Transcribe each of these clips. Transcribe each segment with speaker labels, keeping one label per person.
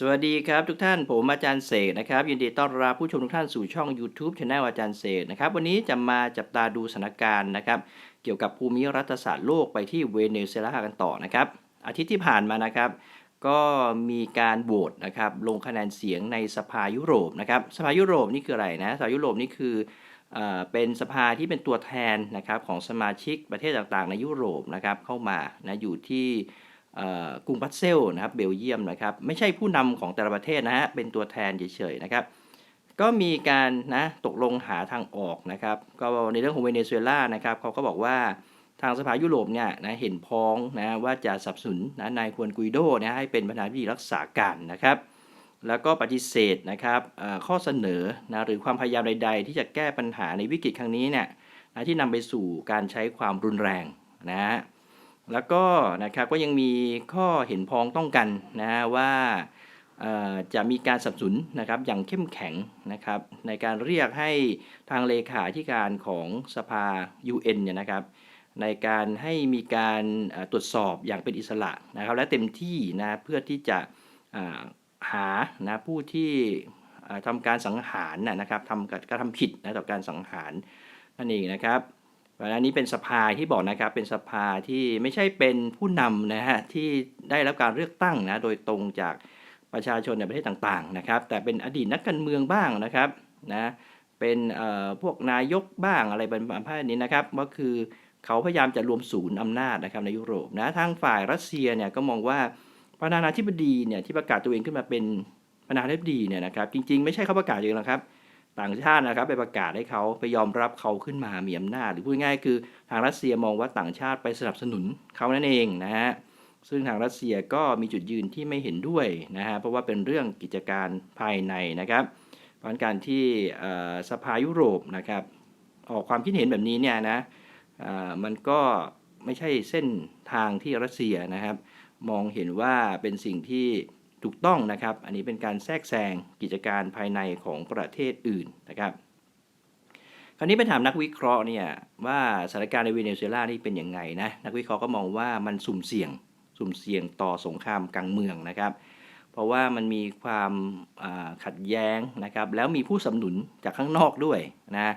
Speaker 1: สวัสดีครับทุกท่านผมอาจารย์เสกนะครับ ยินดีต้อนรับผู้ชมทุกท่านสู่ช่อง YouTube Channel อาจารย์เสกนะครับ วันนี้จะมาจับตาดูสถานการณ์นะครับ เกี่ยวกับภูมิรัฐศาสตร์โลกไปที่เวเนซุเอลากันต่อนะครับ อาทิตย์ที่ผ่านมานะครับ ก็มีการโหวตนะครับ ลงคะแนนเสียงในสภายุโรปนะครับสภายุโรปนี่คืออะไรนะสภายุโรปนี่คือเอเป็นสภาที่เป็นตัวแทนนะครับของสมาชิกประเทศต่างๆ ในยุโรปนะครับเข้ามานะอยู่ที่ กรุงบัสเซลนะครับเบลเยียมนะครับไม่ใช่ผู้นำของแต่ละประเทศนะฮะเป็นตัวแทนเฉยๆนะครับก็มีการนะตกลงหาทางออกนะครับก็ในเรื่องของเวเนซุเอลานะครับเขาก็บอกว่าทางสภายุโรปเนี่ยนะเห็นพ้องนะว่าจะสนับสนุนนะนายควนกุยโดนะให้เป็นประธานาธิบดีรักษาการนะครับแล้วก็ปฏิเสธนะครับข้อเสนอนะหรือความพยายามใด ๆ ที่จะแก้ปัญหาในวิกฤตครั้งนี้เนี่ยนะที่นำไปสู่การใช้ความรุนแรงนะฮะ แล้วก็นะครับก็ยังมีข้อเห็นพ้องต้องกันนะว่าจะมีการสนับสนุนนะครับอย่างเข้มแข็งนะครับในการเรียกให้ทางเลขาธิการของสภา UN เนี่ยนะครับในการให้มีการตรวจสอบอย่างเป็นอิสระนะครับและเต็มที่นะเพื่อที่จะหานะผู้ที่ทำการสังหารนะครับทำกรทำผิดนะต่อการสังหารนั่นเองนะครับ เพราะฉะนั้นนี้เป็นสภาที่บอกนะครับเป็นสภาที่ไม่ใช่เป็นผู้นำนะฮะที่ได้รับการเลือกตั้งนะโดยตรงจากประชาชนในประเทศต่างๆนะครับ แต่เป็นอดีตนักการเมืองบ้างนะครับนะเป็นพวกนายกบ้างอะไรประเภทนี้นะครับก็คือเขาพยายามจะรวมศูนย์อำนาจนะครับในยุโรปนะทางฝ่ายรัสเซียเนี่ยก็มองว่าประธานาธิบดีเนี่ยที่ประกาศตัวเองขึ้นมาเป็นประธานาธิบดีเนี่ยนะครับจริงๆ ไม่ใช่เขาประกาศเองนะครับ ต่างชาตินะครับไปประกาศให้เขาไปยอมรับเขาขึ้นมามีอำนาจหรือพูดง่ายคือทางรัสเซียมองว่าต่างชาติไปสนับสนุนเขานั่นเองนะฮะซึ่งทางรัสเซียก็มีจุดยืนที่ไม่เห็นด้วยนะฮะเพราะว่าเป็นเรื่องกิจการภายในนะครับเพราะการที่สภายุโรปนะครับออกความคิดเห็นแบบนี้เนี่ยนะมันก็ไม่ใช่เส้นทางที่รัสเซียนะครับ มองเห็นว่าเป็นสิ่งที่ ถูกต้องนะครับ อันนี้เป็นการแทรกแซงกิจการภายในของประเทศอื่นนะครับ คราวนี้ไปถามนักวิเคราะห์เนี่ยว่าสถานการณ์ในเวเนซุเอลานี่เป็นยังไงนะนักวิเคราะห์ก็มองว่ามันสุ่มเสี่ยง สุ่มเสี่ยงต่อสงครามกลางเมืองนะครับ เพราะว่ามันมีความขัดแย้งนะครับ แล้วมีผู้สนับสนุนจากข้างนอกด้วยนะ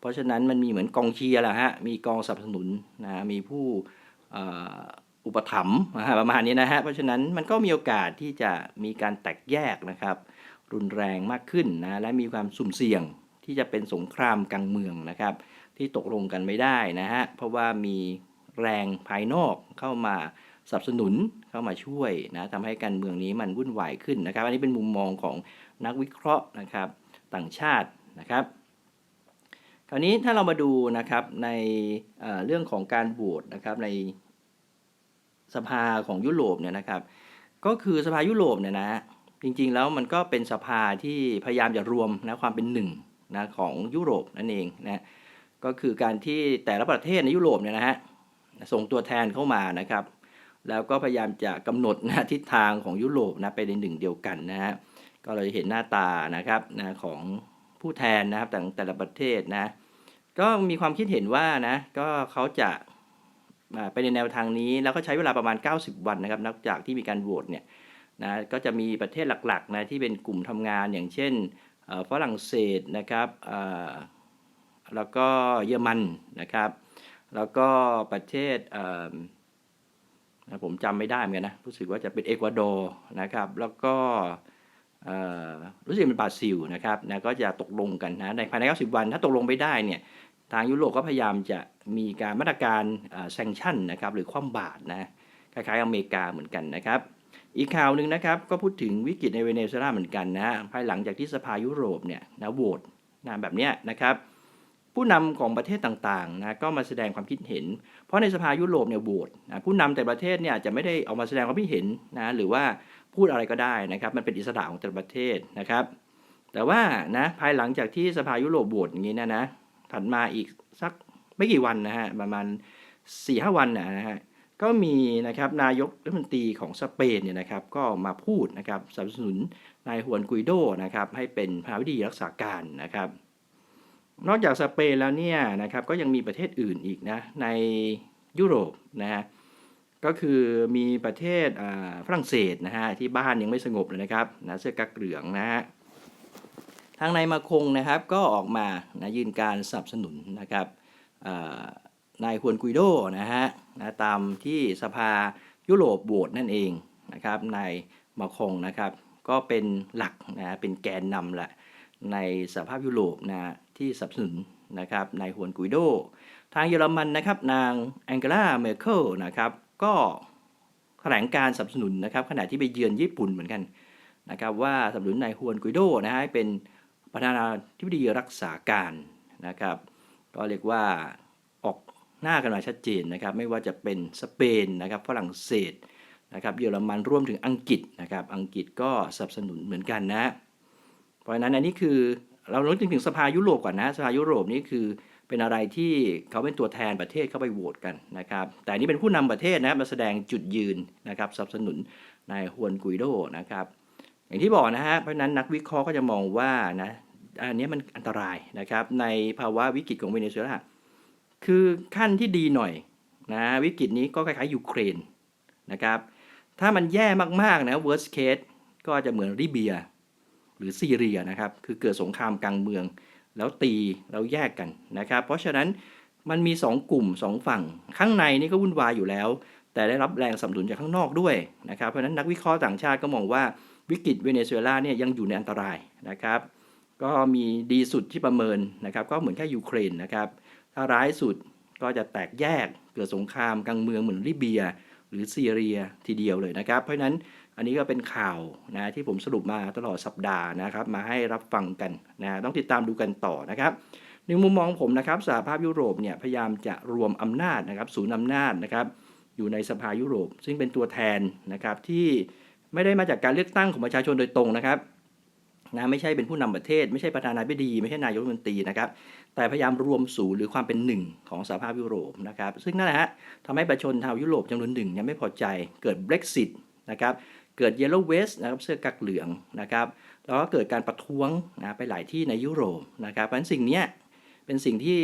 Speaker 1: เพราะฉะนั้นมันมีเหมือนกองเชียร์แหละฮะมีกองสนับสนุนนะมีผู้ อุปถัมภ์ประมาณนี้นะฮะเพราะฉะนั้นมันก็มีโอกาสที่จะมีการแตกแยกนะครับ รุนแรงมากขึ้นนะและมีความสุ่มเสี่ยงที่จะเป็นสงครามกลางเมืองนะครับ ที่ตกลงกันไม่ได้นะฮะเพราะว่ามีแรงภายนอกเข้ามาสนับสนุนเข้ามาช่วยนะทำให้การเมืองนี้มันวุ่นวายขึ้นนะครับ อันนี้เป็นมุมมองของนักวิเคราะห์นะครับต่างชาตินะครับ คราวนี้ถ้าเรามาดูนะครับในเเรื่องของการโหวตนะครับใน สภาของยุโรปเนี่ยนะครับ ก็คือสภายุโรปเนี่ยนะฮะจริงๆแล้วมันก็เป็นสภาที่พยายามจะรวมนะความเป็นหนึ่งนะของยุโรปนั่นเองนะก็คือการที่แต่ละประเทศในยุโรปเนี่ยนะฮะส่งตัวแทนเข้ามานะครับ แล้วก็พยายามจะกำหนดนะทิศทางของยุโรปนะไปในหนึ่งเดียวกันนะฮะก็เราจะเห็นหน้าตานะครับนะของผู้แทนนะครับแต่แต่ละประเทศนะก็มีความคิดเห็นว่านะก็เขาจะ ไปในแนวทางนี้แล้วก็ใช้เวลาประมาณ 90 วันนะครับนับจากที่มีการโหวตเนี่ยนะก็จะมีประเทศหลักๆนะที่เป็นกลุ่มทำงานอย่างเช่นฝรั่งเศสนะครับแล้วก็เยอรมันนะครับ แล้วก็ประเทศนะผมจำไม่ได้เหมือนกันนะรู้สึกว่าจะเป็นเอกวาดอร์นะครับ แล้วก็รู้สึกเป็นบราซิลนะครับนะก็จะตกลงกันนะในภายใน 90 วันถ้าตกลงไม่ได้เนี่ยทางยุโรปก็พยายามจะ มีการมาตรการแซงชั่นนะครับหรือคว่ำบาตรนะคล้ายๆอเมริกาเหมือนกันนะครับอีกข่าวหนึ่งนะครับก็พูดถึงวิกฤตในเวเนซุเอลาเหมือนกันนะภายหลังจากที่สภายุโรปเนี่ยนะโหวตนะแบบเนี้ยนะครับผู้นำของประเทศต่างๆนะก็มาแสดงความคิดเห็น เพราะในสภายุโรปเนี่ยโหวตนะผู้นำแต่ประเทศเนี่ยจะไม่ได้ออกมาแสดงความคิดเห็นนะหรือว่าพูดอะไรก็ได้นะครับมันเป็นอิสระของแต่ประเทศนะครับ แต่ว่านะภายหลังจากที่สภายุโรปโหวตอย่างนี้นะนะถัดมาอีกสัก ไม่กี่วันนะฮะประมาณ4ี่ห้าวันนะฮะก็มีนะครับนายกรัฐมนตรีของสเปนเนี่ยนะครับก็มาพูดนะครับสนับสนุนนายฮวนกุยโดนะครับให้เป็นประธานาธิบดีรักษาการนะครับ นอกจากสเปนแล้วเนี่ยนะครับก็ยังมีประเทศอื่นอีกนะในยุโรปนะฮะก็คือมีประเทศอ่าฝรั่งเศสนะฮะที่บ้านยังไม่สงบเลยนะครับนะเสื้อกั๊กเหลืองนะฮะทางนายมาคงนะครับก็ออกมานะยืนการสนับสนุนนะครับ นายฮวนกุยโดนะฮะนะตามที่สภายุโรปโหวตนั่นเองนะครับนายมาคงนะครับก็เป็นหลักนะเป็นแกนนำแหละในสภาพยุโรปนะที่สนับสนุนนะครับนายฮวนกุยโด ทางเยอรมันนะครับนางแองเกลาเมอร์เคิลนะครับก็แถลงการสนับสนุนนะครับขณะที่ไปเยือนญี่ปุ่นเหมือนกันนะครับว่าสนับสนุนนายฮวนกุยโดนะฮะเป็นประธานาธิบดีรักษาการนะครับ ก็เรียกว่าออกหน้ากันมาชัดเจนนะครับ ไม่ว่าจะเป็นสเปนนะครับฝรั่งเศสนะครับเยอรมันรวมถึงอังกฤษนะครับ อังกฤษก็สนับสนุนเหมือนกันนะ เพราะฉะนั้นอันนี้คือเรานึกถึงสภายุโรปก่อนนะสภายุโรปนี่คือเป็นอะไรที่เขาเป็นตัวแทนประเทศเข้าไปโหวตกันนะครับ แต่นี่เป็นผู้นำประเทศนะมาแสดงจุดยืนนะครับสนับสนุนนายฮวนกุยโดนะครับ อย่างที่บอกนะฮะเพราะนั้นนักวิเคราะห์ก็จะมองว่านะ อันนี้มันอันตรายนะครับ ในภาวะวิกฤตของเวเนซุเอลาคือขั้นที่ดีหน่อยนะวิกฤตนี้ก็คล้ายๆยูเครนนะครับ ถ้ามันแย่มากๆนะ worst case ก็จะเหมือนลิเบีย หรือซีเรียนะครับ คือเกิดสงครามกลางเมือง แล้วตีแล้วแยกกันนะครับ เพราะฉะนั้นมันมี 2 กลุ่ม 2 ฝั่ง ข้างในนี่ก็วุ่นวายอยู่แล้ว แต่ได้รับแรงสนับสนุนจากข้างนอกด้วยนะครับ เพราะฉะนั้นนักวิเคราะห์ต่างชาติก็มองว่าวิกฤตเวเนซุเอลาเนี่ยยังอยู่ในอันตรายนะครับ ก็มีดีสุดที่ประเมินนะครับ ก็เหมือนแค่ยูเครนนะครับ ถ้าร้ายสุดก็จะแตกแยกเกิดสงครามกลางเมืองเหมือนลิเบีย หรือซีเรียทีเดียวเลยนะครับ เพราะฉะนั้นอันนี้ก็เป็นข่าวนะที่ผมสรุปมาตลอดสัปดาห์นะครับ มาให้รับฟังกันนะต้องติดตามดูกันต่อนะครับในมุมมองผมนะครับสหภาพยุโรปเนี่ยพยายามจะรวมอำนาจนะครับศูนย์อำนาจนะครับอยู่ในสภายุโรป ซึ่งเป็นตัวแทนนะครับที่ไม่ได้มาจากการเลือกตั้งของประชาชนโดยตรงนะครับ นะไม่ใช่เป็นผู้นำประเทศ ไม่ใช่ประธานาธิบดีไม่ใช่นายกรัฐมนตรีนะครับแต่พยายามรวมศูนย์หรือความเป็นหนึ่งของสหภาพยุโรปนะครับซึ่งนั่นแหละฮะทำให้ประชาชนชาวยุโรปจำนวนหนึ่งเนี่ยไม่พอใจเกิด Brexit นะครับเกิด Yellow Vest นะครับเสื้อกักเหลืองนะครับแล้วก็เกิดการประท้วงนะไปหลายที่ในยุโรปนะครับเพราะฉะนั้นสิ่งนี้เป็นสิ่งที่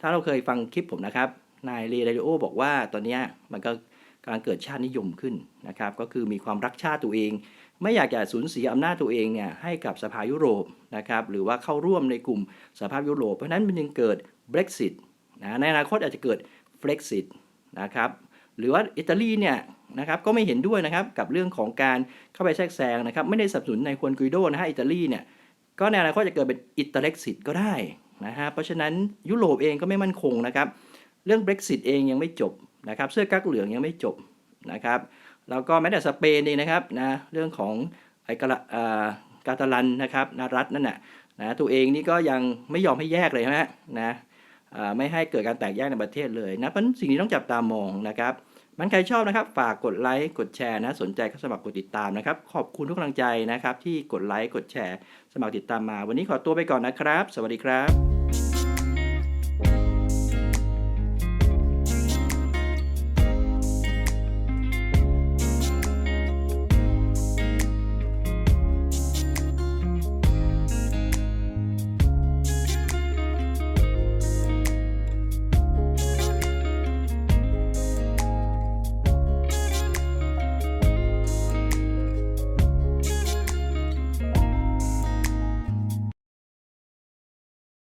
Speaker 1: ถ้าเราเคยฟังคลิปผมนะครับนายเรเดโอบอกว่าตอนนี้มันก็ การเกิดชาตินิยมขึ้นนะครับก็คือมีความรักชาติตัวเอง ไม่อยากจะสูญเสียอำนาจตัวเองเนี่ยให้กับสภายุโรปนะครับหรือว่าเข้าร่วมในกลุ่มสภาพยุโรป เพราะฉะนั้นมันจึงเกิด Brexit นะในอนาคตอาจจะเกิด Flexit นะครับหรือว่าอิตาลีเนี่ยนะครับก็ไม่เห็นด้วยนะครับกับเรื่องของการเข้าไปแทรกแซงนะครับไม่ได้สนับสนุนในควนกุยโดนะฮะอิตาลีเนี่ยก็ในอนาคตจะเกิดเป็นอิตาเล็กซิตก็ได้นะฮะเพราะฉะนั้นยุโรปเองก็ไม่มั่นคงนะครับเรื่อง Brexit เองยังไม่จบ นะครับเสื้อกั๊กเหลืองยังไม่จบนะครับแล้วก็แม้แต่สเปนเองนะครับนะเรื่องของไอ้กาลาอ่ากาตาลันนะครับนารัฐนั่นน่ะนะตัวเองนี่ก็ยังไม่ยอมให้แยกเลยนะนะไม่ให้เกิดการแตกแยกในประเทศเลยนะเพราะฉะนั้นสิ่งนี้ต้องจับตามองนะครับมันใครชอบนะครับ ฝากกดไลค์กดแชร์นะ สนใจก็สมัครกดติดตามนะครับ ขอบคุณทุกกำลังใจนะครับ ที่กดไลค์กดแชร์ สมัครติดตามมา วันนี้ขอตัวไปก่อนนะครับ สวัสดีครับ